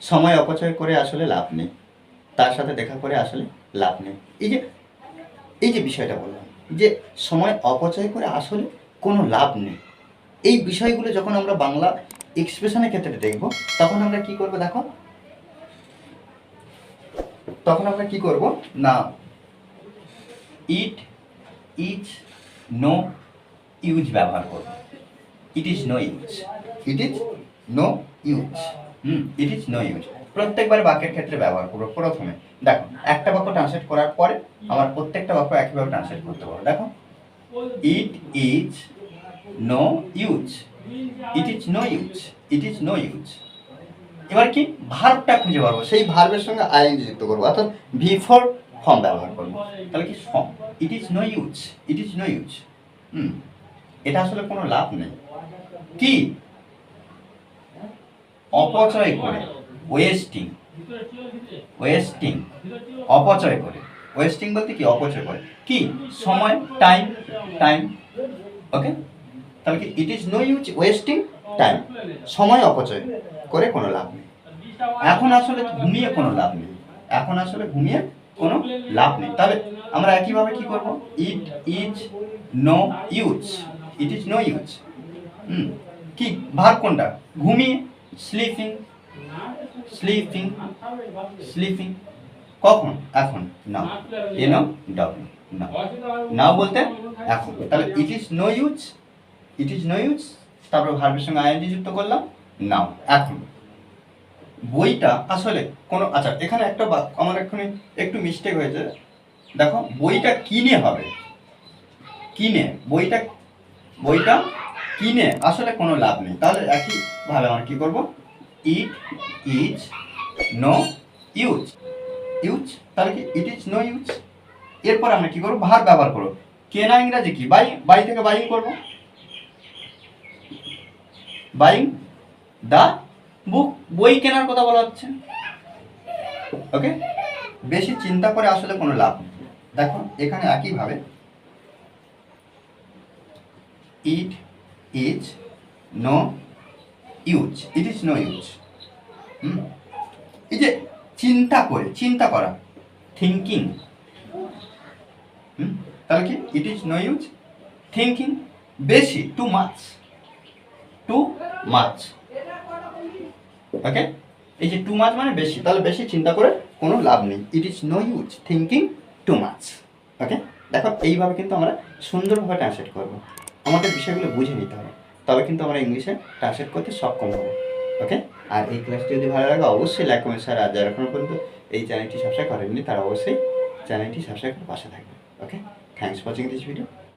সময় অপচয় করে আসলে লাভ নেই। তার সাথে দেখা করে আসলে লাভ নেই। এই যে এই যে বিষয়টা বললাম যে সময় অপচয় করে আসলে কোনো লাভ নেই। এই বিষয়গুলো যখন আমরা বাংলা এক্সপ্রেশনের ক্ষেত্রে দেখব, তখন আমরা কি করব দেখো? তখন আমরা কি করব? না। ইট ইজ নো ইউজ ব্যবহার করব। It is no use it is no use hmm. It is no use প্রত্যেকবার বাক্যের ক্ষেত্রে ব্যবহার করব প্রথমে। দেখো, একটা বাক্য ট্রান্সলেট করার পরে আমার প্রত্যেকটা বাক্য একইভাবে ট্রান্সলেট করতে পারব দেখো। It is no use it is no use it is no use এবার কি? ভার্বটা খুঁজে পারব সেই ভার্বের সঙ্গে আইএনজি যুক্ত করব। অর্থাৎ ভি ফর ফর্ম ব্যবহার করব। তাহলে কি? Form it is no use it is no use hmm. এটা আসলে কোনো লাভ নেই। কি? অপচয় করে ওয়েস্টিং ওয়েস্টিং অপচয় করে। ওয়েস্টিং বলতে কি? অপচয় করে। কি? সময় টাইম টাইম ওকে তাহলে কি it is no use wasting time সময় অপচয় করে কোনো লাভ নেই। এখন আসলে ঘুমিয়ে কোনো লাভ নেই। এখন আসলে ঘুমিয়ে কোনো লাভ নেই। তাহলে আমরা একইভাবে কি করব? It is no use it is no use hmm. কি? ভার কোনটা? ঘুমিয়ে স্লিপিং স্লিপিং স্লিপিং কখন? এখন না এ নো ডাব্লিউ না নাও বলতে এখন। তাহলে it is no use it is no use তারপর ভার্বের সঙ্গে আইএনজি যুক্ত করলাম নাও এখন। বইটা আসলে কোনো আচ্ছা এখানে একটা আমার এখানে একটু মিস্টেক হয়েছে। দেখো, বইটা কিনে হবে। কিনে, বইটা বইটা কিনে আসলে কোনো লাভ নেই। তাহলে একইভাবে আমরা কি করব? It is no use use তাহলে কি? ইট ইজ নো ইউজ এরপর আমরা কি করব? ভার ব্যবহার করব। কেনা ইংরাজি কি? বাই বাই থেকে বাইং করব। বাইং দা বুক বই কেনার কথা বলা হচ্ছে। ওকে বেশি চিন্তা করে আসলে কোনো লাভ নেই। দেখো, এখানে একইভাবে it is no use it is no use এই যে চিন্তা করে, চিন্তা করা থিঙ্কিং হুম তাহলে কি? It is no use thinking বেশি too much too much okay এই যে টু মাছ মানে বেশি, তাহলে বেশি চিন্তা করে কোনো লাভ নেই। It is no use thinking too much okay দেখো, এইভাবে কিন্তু আমরা সুন্দরভাবে ট্রান্সলেট করব। আমাদের বিষয়গুলো বুঝে নিতে হবে। তবে কিন্তু আমরা ইংলিশে ট্রান্সলেট করতে সক্ষম হব। ওকে আর এই ক্লাসটি যদি ভালো লাগে, অবশ্যই লাইক কমেন্ট স্যার আর যারা এখনও পর্যন্ত এই চ্যানেলটি সাবস্ক্রাইব করেননি, তারা অবশ্যই চ্যানেলটি সাবস্ক্রাইব করে পাশে থাকবে okay thanks watching this video